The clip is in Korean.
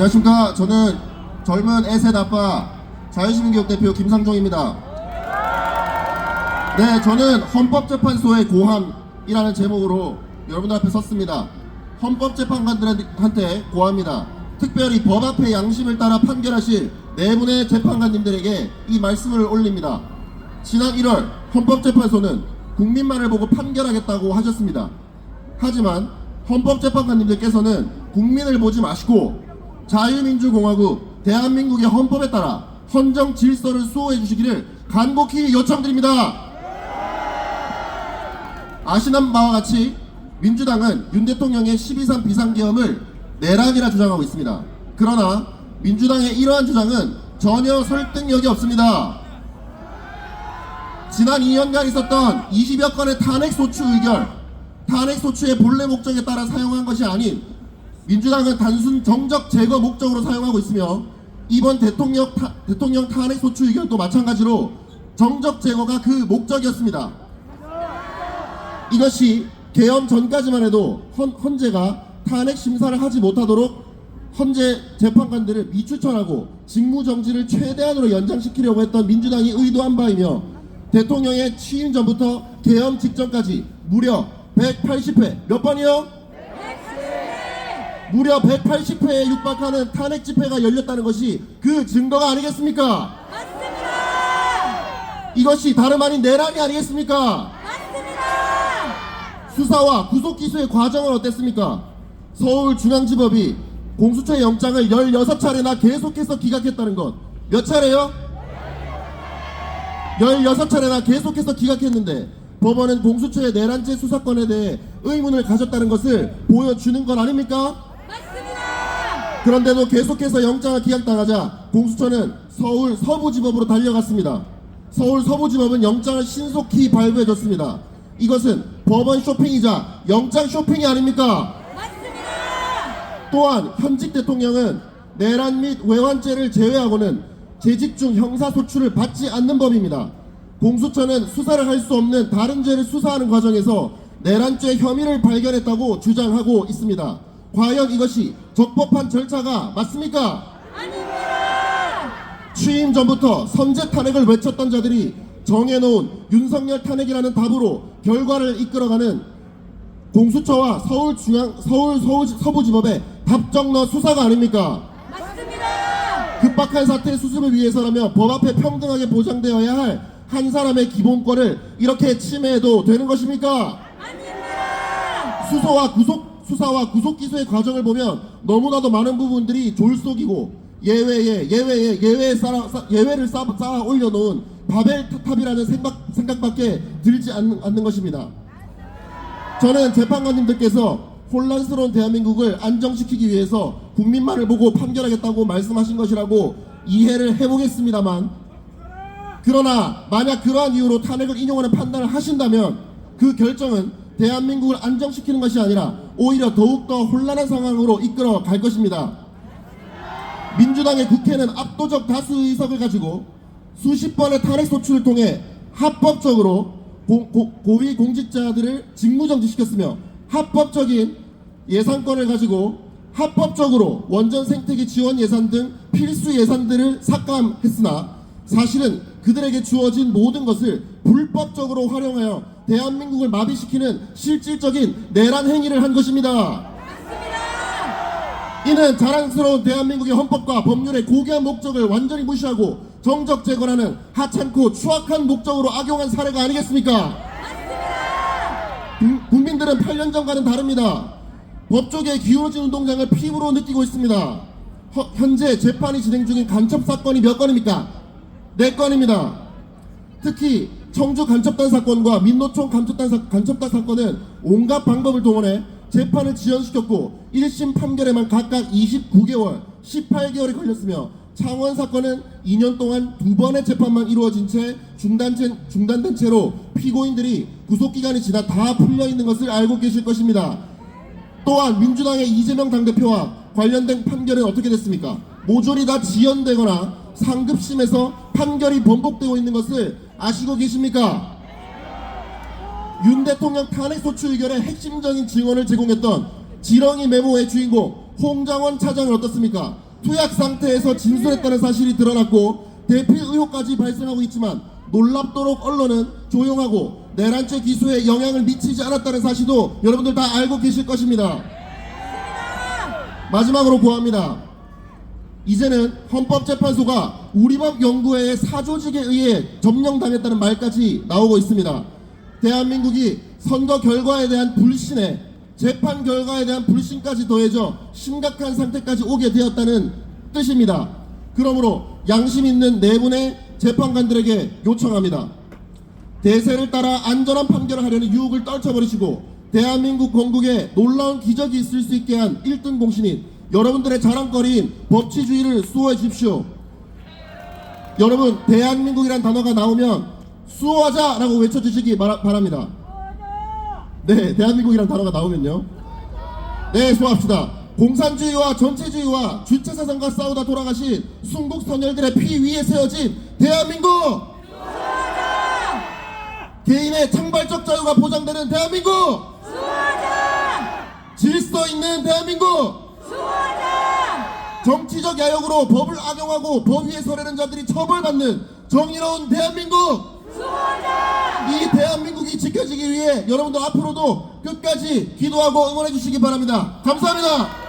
안녕하십니까. 저는 젊은 에셋 아빠 자유시민교육 대표 김상종입니다. 네, 저는 헌법재판소의 고함이라는 제목으로 여러분들 앞에 섰습니다. 헌법재판관들한테 고합니다. 특별히 법 앞에 양심을 따라 판결하실 네 분의 재판관님들에게 이 말씀을 올립니다. 지난 1월 헌법재판소는 국민만을 보고 판결하겠다고 하셨습니다. 하지만 헌법재판관님들께서는 국민을 보지 마시고 자유민주공화국 대한민국의 헌법에 따라 헌정 질서를 수호해 주시기를 간곡히 요청드립니다. 아시는 바와 같이 민주당은 윤 대통령의 12.3 비상계엄을 내란이라 주장하고 있습니다. 그러나 민주당의 이러한 주장은 전혀 설득력이 없습니다. 지난 2년간 있었던 20여 건의 탄핵 소추 의결, 탄핵 소추의 본래 목적에 따라 사용한 것이 아닌 민주당은 단순 정적 제거 목적으로 사용하고 있으며 이번 대통령, 타, 대통령 탄핵 소추 의결도 마찬가지로 정적 제거가 그 목적이었습니다. 이것이 개엄 전까지만 해도 헌, 헌재가 탄핵 심사를 하지 못하도록 헌재 재판관들을 미추천하고 직무 정지를 최대한으로 연장시키려고 했던 민주당이 의도한 바이며 대통령의 취임 전부터 개엄 직전까지 무려 180회 몇 번이요? 무려 180회에 육박하는 탄핵 집회가 열렸다는 것이 그 증거가 아니겠습니까? 맞습니다. 이것이 다름 아닌 내란이 아니겠습니까? 맞습니다. 수사와 구속 기소의 과정은 어땠습니까? 서울중앙지법이 공수처 영장을 16차례나 계속해서 기각했다는 것. 몇 차례요? 16차례나 계속해서 기각했는데 법원은 공수처의 내란죄 수사권에 대해 의문을 가졌다는 것을 보여주는 건 아닙니까? 그런데도 계속해서 영장을 기각당하자 공수처는 서울 서부지법으로 달려갔습니다. 서울 서부지법은 영장을 신속히 발부해줬습니다. 이것은 법원 쇼핑이자 영장 쇼핑이 아닙니까? 맞습니다. 또한 현직 대통령은 내란 및 외환죄를 제외하고는 재직 중 형사소추를 받지 않는 법입니다. 공수처는 수사를 할 수 없는 다른 죄를 수사하는 과정에서 내란죄 혐의를 발견했다고 주장하고 있습니다. 과연 이것이 적법한 절차가 맞습니까? 아닙니다. 취임 전부터 선제 탄핵을 외쳤던 자들이 정해놓은 윤석열 탄핵이라는 답으로 결과를 이끌어가는 공수처와 서울중앙 서울 서울 서부지법의 답정너 수사가 아닙니까? 맞습니다. 급박한 사태 수습을 위해서라면 법 앞에 평등하게 보장되어야 할 한 사람의 기본권을 이렇게 침해해도 되는 것입니까? 아닙니다. 수소와 구속 수사와 구속 기소의 과정을 보면 너무나도 많은 부분들이 졸속이고 예외에 예외에 예외에 쌓아, 쌓- 예외를 쌓아, 쌓아 올려놓은 바벨 탑이라는 생각 생각밖에 들지 않는, 않는 것입니다. 저는 재판관님들께서 혼란스러운 대한민국을 안정시키기 위해서 국민만을 보고 판결하겠다고 말씀하신 것이라고 이해를 해보겠습니다만 그러나 만약 그러한 이유로 탄핵을 인용하는 판단을 하신다면 그 결정은 대한민국을 안정시키는 것이 아니라 오히려 더욱더 혼란한 상황으로 이끌어 갈 것입니다. 민주당의 국회는 압도적 다수 의석을 가지고 수십 번의 탄핵 소추를 통해 합법적으로 고, 고, 고위 공직자들을 직무정지시켰으며 합법적인 예산권을 가지고 합법적으로 원전 생태계 지원 예산 등 필수 예산들을 삭감했으나 사실은 그들에게 주어진 모든 것을 불법적으로 활용하여 대한민국을 마비시키는 실질적인 내란 행위를 한 것입니다. 이는 자랑스러운 대한민국의 헌법과 법률의 고귀한 목적을 완전히 무시하고 정적 제거라는 하찮고 추악한 목적으로 악용한 사례가 아니겠습니까? 국- 국민들은 8년 전과는 다릅니다. 법조계의 기울어진 운동장을 피부로 느끼고 있습니다. 허- 현재 재판이 진행 중인 간첩 사건이 몇 건입니까? 네 건입니다. 특히 청주 간첩단 사건과 민노총 간첩단, 사, 간첩단 사건은 온갖 방법을 동원해 재판을 지연시켰고 1심 판결에만 각각 29개월, 18개월이 걸렸으며 창원 사건은 2년 동안 두 번의 재판만 이루어진 채 중단된, 중단된 채로 피고인들이 구속기간이 지나 다 풀려 있는 것을 알고 계실 것입니다. 또한 민주당의 이재명 당대표와 관련된 판결은 어떻게 됐습니까? 모조리 다 지연되거나 상급심에서 판결이 번복되고 있는 것을 아시고 계십니까? 윤 대통령 탄핵 소추 의결의 핵심적인 증언을 제공했던 지렁이 메모의 주인공 홍장원 차장은 어떻습니까? 투약 상태에서 진술했다는 사실이 드러났고 대피 의혹까지 발생하고 있지만 놀랍도록 언론은 조용하고 내란죄 기소에 영향을 미치지 않았다는 사실도 여러분들 다 알고 계실 것입니다. 마지막으로 고합니다. 이제는 헌법재판소가 우리법 연구회의 사조직에 의해 점령당했다는 말까지 나오고 있습니다. 대한민국이 선거 결과에 대한 불신에 재판 결과에 대한 불신까지 더해져 심각한 상태까지 오게 되었다는 뜻입니다. 그러므로 양심 있는 네 분의 재판관들에게 요청합니다. 대세를 따라 안전한 판결을 하려는 유혹을 떨쳐버리시고 대한민국 건국에 놀라운 기적이 있을 수 있게 한 1등 공신인 여러분들의 자랑거리인 법치주의를 수호해 주십시오. 여러분 대한민국이란 단어가 나오면 수호하자라고 외쳐주시기 바랍니다. 네, 대한민국이란 단어가 나오면요. 네, 수호합시다. 공산주의와 전체주의와 주체사상과 싸우다 돌아가신 순국 선열들의 피 위에 세워진 대한민국! 개인의 창발적 자유가 보장되는 대한민국! 질서 있는 대한민국! 정치적 야욕으로 법을 악용하고 법 위에 서려는 자들이 처벌받는 정의로운 대한민국! 이 대한민국이 지켜지기 위해 여러분들 앞으로도 끝까지 기도하고 응원해 주시기 바랍니다. 감사합니다.